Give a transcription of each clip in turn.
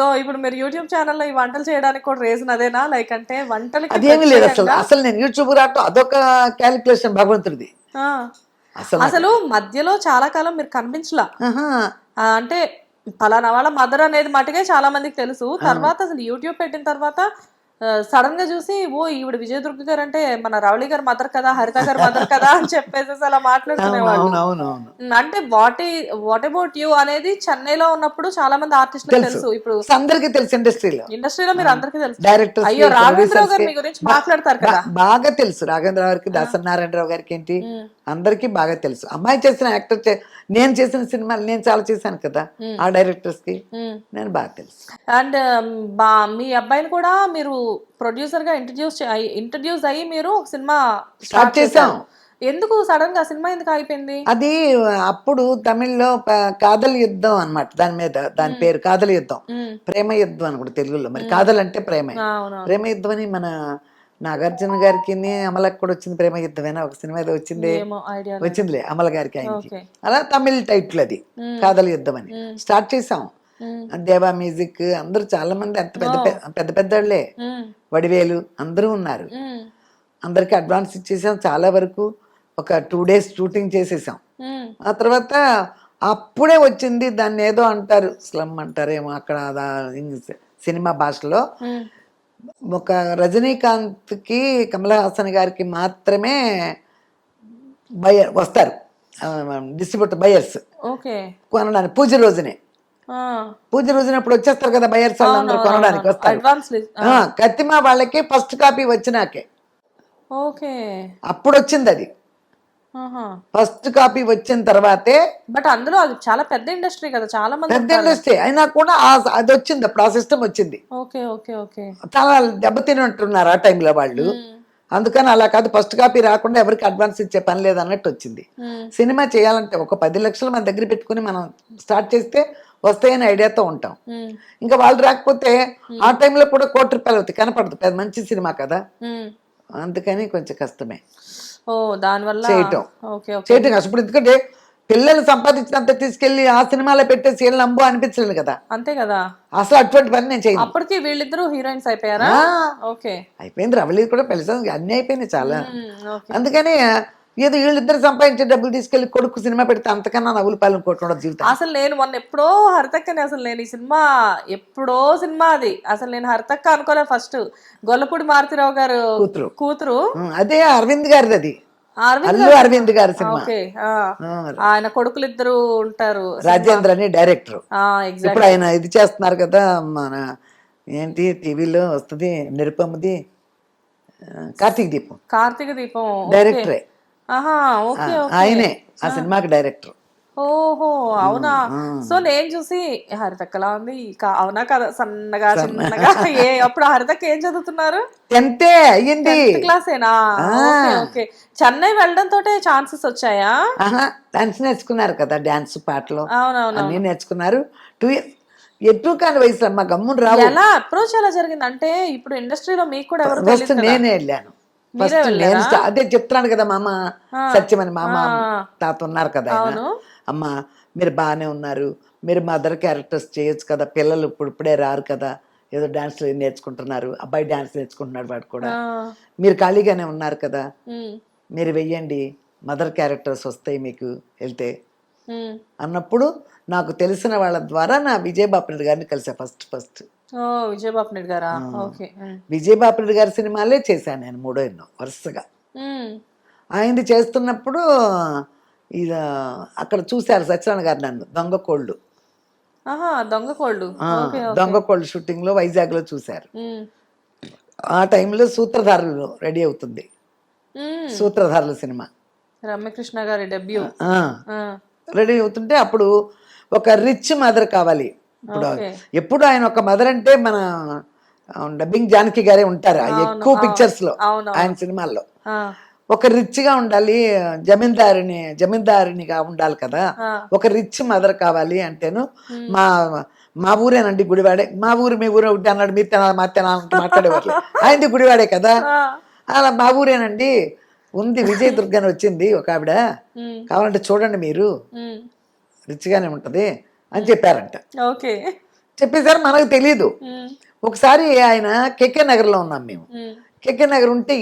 So ఇప్పుడు మీరు YouTube ఛానల్లో ఈ వంటలు చేయడానికి కూడా రీజన్ అదేనా? లైక్ అంటే వంటలకి అదేమీ లేదు అసలు. అసలు నేను యూట్యూబ్ రావటం అదొక క్యాలిక్యులేషన్ భగవంతుడిది. అసలు అసలు మధ్యలో చాలా కాలం మీరు కనిపించలా. అంటే పలానా వాళ్ళ మదర్ అనేది మటుకే చాలా మందికి తెలుసు. తర్వాత అసలు యూట్యూబ్ పెట్టిన తర్వాత సడన్గా చూసి ఓ ఈవిడ విజయదుర్గ గారు అంటే మన రవళి గారు మదర్ కదా హరిత గారు మదర్ కదా అని చెప్పేసి అలా మాట్లాడుకునేవాళ్ళు. అంటే వాట్ వాట్ అబౌట్ యూ అనేది చెన్నైలో ఉన్నప్పుడు తెలుసు మంది ఆర్టిస్టులకు తెలుసు. ఇప్పుడు అందరికీ తెలుసు ఇండస్ట్రీలో. ఇండస్ట్రీలో మీరు అందరికీ తెలుసు. డైరెక్టర్స్ అయ్యో రాఘవేంద్రరావు గారు మీ గురించి మాట్లాడతారు కదా. బాగా తెలుసు. రాఘవేంద్రరావు గారికి దాసరి నారాయణరావు గారికి ఏంటి? అందరికీ బాగా తెలుసు. అమ్మాయి చేసిన యాక్టర్ నేను చేసిన సినిమాలు నేను చాలా చేశాను కదా ఆ డైరెక్టర్స్కి. నేను బాగా తెలుసు. అండ్ బా మీ అబ్బాయిని కూడా మీరు ప్రొడ్యూసర్గా ఇంట్రడ్యూస్ ఇంట్రడ్యూస్ అయ్యి మీరు ఒక సినిమా స్టార్ట్ చేసాం ఎందుకు సడన్గా సినిమా ఎందుకు అయిపోయింది అది అప్పుడు తమిళ్ళో కాదల్ యుద్ధం అన్నమాట దాని మీద దాని పేరు కాదల్ యుద్ధం. ప్రేమ యుద్ధం అనుకుంటా తెలుగులో. మరి కాదల్ అంటే ప్రేమ. ప్రేమ యుద్ధం అని మన నాగార్జున గారికి అమలకి కూడా వచ్చింది ప్రేమ యుద్ధమేనా? ఒక సినిమా ఏదో వచ్చింది. వచ్చిందిలే అమల గారికి ఆయనకి. అలా తమిళ్ టైటిల్ అది. కాదల్ యుద్ధం అని. స్టార్ట్ చేసాం. దేవా మ్యూజిక్ అందరూ చాలా మంది అంత పెద్ద పెద్ద పెద్దోళ్ళే. వడివేలు అందరూ ఉన్నారు. అందరికి అడ్వాన్స్ ఇచ్చేసాం. చాలా వరకు ఒక టూ డేస్ షూటింగ్ చేసేసాం. ఆ తర్వాత అప్పుడే వచ్చింది దాన్ని ఏదో అంటారు. స్లమ్ అంటారేమో అక్కడ సినిమా భాషలో. ఒక రజనీకాంత్కి కమల్ హాసన్ గారికి మాత్రమే బయర్ వస్తారు. Distributor buyers okay. కొనడానికి పూజ రోజునే. పూజ రోజున ఇప్పుడు వచ్చేస్తారు కదా బయర్స్ వాళ్ళందరూ కొనడానికి వస్తారు. కత్తిమా వాళ్ళకి ఫస్ట్ కాపీ వచ్చినాకే. ఓకే. అప్పుడు వచ్చింది అది. ఫస్ట్ కాపీ వచ్చిన తర్వాతే బట్ అందులో అది చాలా పెద్ద ఇండస్ట్రీ కదా చాలా మంది పెద్ద ఇండస్ట్రీ. అయినా కూడా అది వచ్చింది అప్పుడు ఆ సిస్టమ్ వచ్చింది. Okay okay okay. చాలా దెబ్బతినంటున్నారు ఆ టైంలో వాళ్ళు. అందుకని అలా కాదు ఫస్ట్ కాపీ రాకుండా ఎవరికి అడ్వాన్స్ ఇచ్చే పని లేదన్నట్టు వచ్చింది. సినిమా చేయాలంటే ఒక పది లక్షలు మన దగ్గర పెట్టుకుని మనం స్టార్ట్ చేస్తే వస్తాయని ఐడియాతో ఉంటాం. ఇంకా వాళ్ళు రాకపోతే ఆ టైంలో కూడా కోటి రూపాయలు అవుతాయి. కనపడదు. పెద్ద మంచి సినిమా కదా. అందుకని కొంచెం కష్టమే. ఓ దానివల్ల చేయటం. చేయటం కష్టం ఇప్పుడు ఎందుకంటే పిల్లలు సంపాదించినంత తీసుకెళ్ళి ఆ సినిమాలో పెట్టేసి వీళ్ళని నమ్ము అనిపించలేదు కదా. అంతే కదా. అసలు అటువంటి పని నేను చేయను. అప్పటికి వీళ్ళిద్దరూ హీరోయిన్స్ అయిపోయారా? ఓకే. అయిపోయింది రవళి కూడా పెళ్ళి అన్నీ అయిపోయినాయి చాలా. అందుకని ఏదో వీళ్ళిద్దరు సంపాదించే డబ్బులు తీసుకెళ్ళి కొడుకు సినిమా పెడితే అంతకన్నా నవ్వులు పాలు ఇంకోటి ఉండదు జీవితం. అసలు నేను మొన్న ఎప్పుడో హరితక్కని అసలు నేను ఈ సినిమా ఎప్పుడో సినిమా అది. అసలు నేను హరితక్క అనుకోలే ఫస్ట్ గొల్లపూడి మారుతిరావు గారు కూతురు. కూతురు. అదే అరవింద్ గారిది అది. అరవింద్ అల్లు అరవింద్ గారి సినిమా. ఆయన కొడుకులు ఇద్దరు ఉంటారు రాజేంద్ర అని డైరెక్టర్ ఇప్పుడు ఆయన ఇది చేస్తున్నారు కదా మన ఏంటి టీవీలో వస్తుంది నిరుపమ్మది కార్తీక్ దీపం. కార్తీక దీపం. డైరెక్టరే ఆయనే ఆ సినిమాకి డైరెక్టర్. ఓహో అవునా? సో నేను చూసి హరితక్కలా ఉంది? అవునా కదా? సన్నగా చిన్నగా ఏ అప్పుడు హరితక్క ఏం చదువుతున్నారు? ఎంతే అయ్యింది. క్లాసేనా? Okay okay. చెన్నై వెళ్ళడం తోటే ఛాన్సెస్ వచ్చాయా? డాన్స్ నేర్చుకున్నారు కదా డాన్స్ పాటలు. అవునవును అన్నీ నేర్చుకున్నారు. టూ ఇయర్స్ ఎటు కాని వయసులో అమ్మ గమ్మున రావు. ఎలా అప్రోచ్ ఎలా జరిగింది? అంటే ఇప్పుడు ఇండస్ట్రీలో మీకు కూడా ఎవరు నేనే వెళ్ళాను. ఫస్ట్ నేను అదే చెప్తున్నాను కదా మామ సత్యమని మామ తాత ఉన్నారు కదా అమ్మ మీరు బాగానే ఉన్నారు. మీరు మదర్ క్యారెక్టర్స్ చేయొచ్చు కదా పిల్లలు ఇప్పుడు ఇప్పుడే రారు కదా ఏదో డాన్స్ నేర్చుకుంటున్నారు అబ్బాయి డాన్స్ నేర్చుకుంటున్నాడు వాడు కూడా. మీరు ఖాళీగానే ఉన్నారు కదా. మీరు వెయ్యండి మదర్ క్యారెక్టర్స్ వస్తాయి మీకు వెళ్తే. అన్నప్పుడు నాకు తెలిసిన వాళ్ళ ద్వారా నా విజయబాపిరెడ్డి గారిని కలిసా ఫస్ట్ ఫస్ట్. ఓ విజయబాబు నాయుడు గారా? ఓకే. గారి సినిమాలే చేశాను నేను మూడో ఎన్నో వరుసగా. ఆయనది చేస్తున్నప్పుడు ఇది అక్కడ చూశారు సత్యనారాయణ గారు నన్ను దొంగ కోళ్ళు. దొంగ కోళ్ళు. దొంగ కోళ్ళు షూటింగ్లో వైజాగ్లో చూశారు. ఆ టైంలో సూత్రధారులు రెడీ అవుతుంది. సూత్రధారుల సినిమా. రమ్యకృష్ణ గారి డెబ్యూ. రెడీ అవుతుంటే అప్పుడు ఒక రిచ్ మదర్ కావాలి. ఇప్పుడు. ఎప్పుడు ఆయన ఒక మదర్ అంటే మన డబ్బింగ్ జానకి గారే ఉంటారు. ఎక్కువ పిక్చర్స్లో ఆయన సినిమాల్లో. ఒక రిచ్గా ఉండాలి జమీందారిని జమీందారినిగా ఉండాలి కదా. ఒక రిచ్ మదర్ కావాలి అంటేను మా మా ఊరేనండి గుడివాడే. మా ఊరు మీ ఊరు ఒకటి అన్నాడు మీరు తినాలి మా తినాలి మాట్లాడేవాళ్ళు. ఆయనది గుడివాడే కదా. అలా మా ఊరేనండి ఉంది విజయ దుర్గని వచ్చింది ఒక ఆవిడ. కావాలంటే చూడండి మీరు. రిచ్గానే ఉంటుంది. అని చెప్పారంట. ఓకే. చెప్పేసరి మనకు తెలియదు ఒకసారి ఆయన కెకే నగర్లో ఉన్నాం మేము. కెకే నగర్ ఉంటే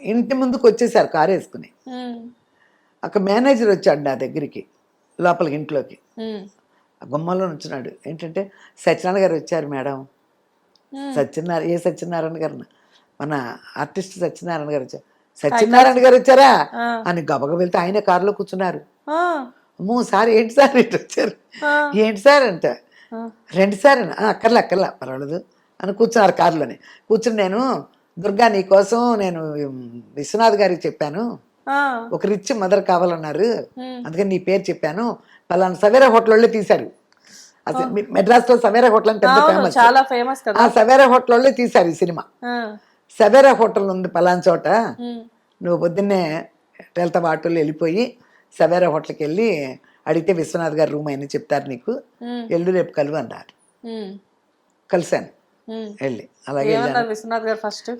ఇంటి ముందుకు వచ్చేసారు కారు వేసుకుని. అక్కడ మేనేజర్ వచ్చాడు నా దగ్గరికి లోపలికి ఇంట్లోకి. గుమ్మంలో ఉంచున్నాడు ఏంటంటే సత్యనారాయణ గారు వచ్చారు మేడం. సత్యనారాయణ ఏ సత్యనారాయణ గారు మన ఆర్టిస్ట్ సత్యనారాయణ గారు వచ్చారు. సత్యనారాయణ గారు వచ్చారా. అని గబగ వెళ్తే ఆయన కారులో కూర్చున్నారు. అమ్మో సార్ ఏంటి సార్ ఇటు వచ్చారు? ఏంటి సార్ అంట. రెండు సార్ అని, "ఆ, అక్కర్లే అక్కర్లే పర్వాలేదు. అని కూర్చున్నారు కారులోనే. కూర్చుని నేను దుర్గా నీకోసం నేను ఉమ్, విశ్వనాథ్ గారికి చెప్పాను. ఒక రిచ్ మదర్ కావాలన్నారు. అందుకని నీ పేరు చెప్పాను. పలానా సవేరా హోటల్ వాళ్ళే తీశారు. అసలు మీ- మెడ్రాస్లో సవేరా హోటల్ అవును ఫేమస్ చాలా ఫేమస్ ఆ సవేరా హోటల్ వాళ్ళే తీశారు ఈ సినిమా. సవేరా హోటల్ ఉంది పలానా చోట. నువ్వు పొద్దున్నే వెళ్తావు ఆటోలో వెళ్ళిపోయి సవేరా హోటల్కి వెళ్ళి అడిగితే విశ్వనాథ్ గారు రూమ్ అయినా చెప్తారు నీకు. ఎల్లు రేపు కలువు అన్నారు. కలిశాను. వెళ్ళి. అలాగే విశ్వనాథ్ గారు ఫస్ట్?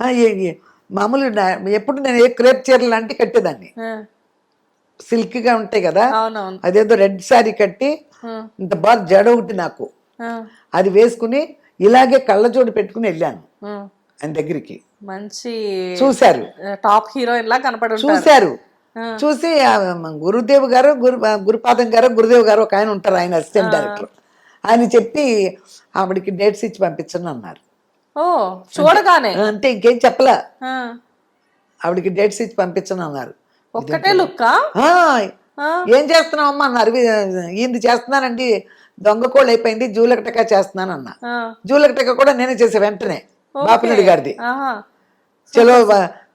మామూలు ఎప్పుడు నేను ఏ క్రేప్ చీరలు లాంటి కట్టేదాన్ని. సిల్క్గా ఉంటాయి కదా అదేదో రెడ్ శారీ కట్టి ఇంత బాగా జడ ఒకటి నాకు. అది వేసుకుని ఇలాగే కళ్ళజోడు పెట్టుకుని వెళ్ళాను. ఆయన దగ్గరికి. మంచి చూశారు. టాప్ హీరోయిన్ లా కనపడి చూశారు. చూసి గురుదేవ్ గారు గురు గురుపాదం గారు గురుదేవ్ గారు ఒక ఆయన ఉంటారు ఆయన అసిస్టెంట్ డైరెక్టర్ ఆయన చెప్పి ఆవిడకి డేట్స్ ఇచ్చి పంపించండి అన్నారు. ఓ చూడగానే. అంటే ఇంకేం చెప్పలా. ఆవిడకి డేట్స్ ఇచ్చి పంపించండి అన్నారు. ఒక్కటే లుక్కా? "ఆ, ఆ, ఏం చేస్తున్నావు అమ్మా అన్నారు ఈయనది చేస్తున్నానండి దొంగ కోళ్ళు అయిపోయింది జూలకటక చేస్తున్నాను అన్న. జూలకటక కూడా నేనే చేసే వెంటనే బాపినడి గారిది. చలో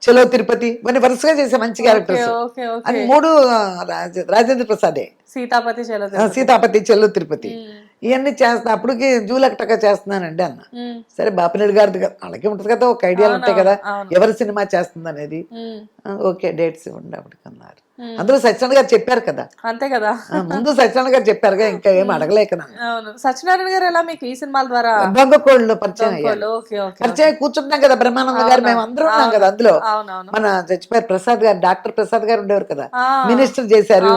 చలో తిరుపతి ఇవన్నీ వరుసగా చేసే మంచి క్యారెక్టర్స్ అది మూడు రాజేంద్ర ప్రసాదే. సీతాపతి సీతాపతి చెల్లు తిరుపతి. ఇవన్నీ చేస్తున్నా అప్పటికి జూలకటక చేస్తున్నానండి అన్న. సరే బాపినడి గారిది అలాగే ఉంటుంది కదా ఒక ఐడియాలు ఉంటాయి కదా. ఎవరి సినిమా చేస్తుంది అనేది ఓకే డేట్స్ ఇవ్వండి అప్పటికి అన్నారు అందులో సత్యనారాయణ గారు చెప్పారు కదా. అంతే కదా. ముందు సత్యనారాయణ గారు చెప్పారుగా ఇంకా ఏం అడగలేక. అవును. సత్యనారాయణ గారు ఎలా మీకు ఈ సినిమాల ద్వారా దొంగ కోళ్ళు పరిచయం పరిచయం కూర్చుంటున్నాం కదా బ్రహ్మానంద గారు మేము అందరం ఉన్నాం కదా అందులో. మన చచ్చిపోయారు ప్రసాద్ గారు డాక్టర్ ప్రసాద్ గారు ఉండేవారు కదా. మినిస్టర్ చేశారు.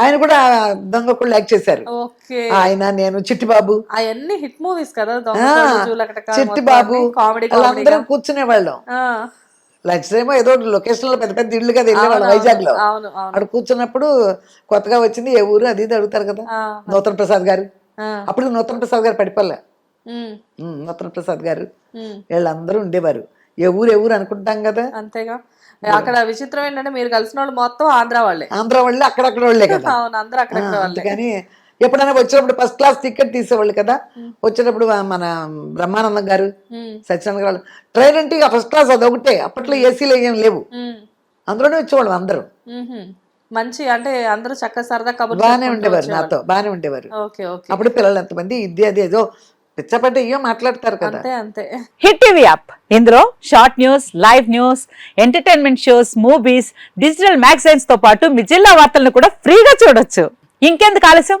ఆయన కూడా దొంగ కోళ్ళు యాక్ట్ చేశారు. ఆయన నేను చిట్టిబాబు. అవన్నీ హిట్ మూవీస్ కదా చిట్టిబాబు. వాళ్ళందరం కూర్చునే వాళ్ళం లంచ్ టైం ఏదో లొకేషన్లో పెద్ద పెద్ద ఇళ్ళు కదా వెళ్ళేవాళ్ళం వైజాగ్లో అక్కడ కూర్చున్నప్పుడు కొత్తగా వచ్చింది ఏ ఊరు అది ఇది అడుగుతారు కదా. నూతన ప్రసాద్ గారు. అప్పుడు నూతన ప్రసాద్ గారు పడిపోలే ఉమ్, ఉమ్, నూతన ప్రసాద్ గారు. వీళ్ళందరూ ఉండేవారు. ఏ ఊరు ఏ ఊరు అనుకుంటాం కదా. అంతేగా. అక్కడ విచిత్రం ఏంటంటే మీరు కలిసిన వాళ్ళు మొత్తం ఆంధ్ర వాళ్ళే. ఆంధ్ర వాళ్ళు అక్కడక్కడ వాళ్ళే కదా. అవును అందరూ అక్కడక్కడ వాళ్ళే. అందుకని ఎప్పుడైనా వచ్చినప్పుడు ఫస్ట్ క్లాస్ టికెట్ తీసేవాళ్ళు కదా? వచ్చినప్పుడు మన బ్రహ్మానందం గారు సత్యనారాయణ గారు ట్రైన్ అంటే ఇక ఫస్ట్ క్లాస్ అది ఒకటే. అప్పట్లో ఏసీలు ఏం లేవు. అందులోనే వచ్చేవాళ్ళం అందరూ. మంచి అంటే అందరూ చక్కగా సరదా కబుర్లు బాగానే ఉండేవారు. నాతో బాగానే ఉండేవారు. Okay okay. అప్పుడు పిల్లలు ఎంతమంది? ఇది అది ఏదో పిచ్చపట్టి ఇయ్యో మాట్లాడతారు కదా. అంతే అంతే. Hit TV app. ఇందులో short news live news entertainment shows movies digital మ్యాగజైన్స్తో పాటు మీ జిల్లా వార్తలను కూడా ఫ్రీగా చూడొచ్చు. ఇంకెందుకు ఆలస్యం?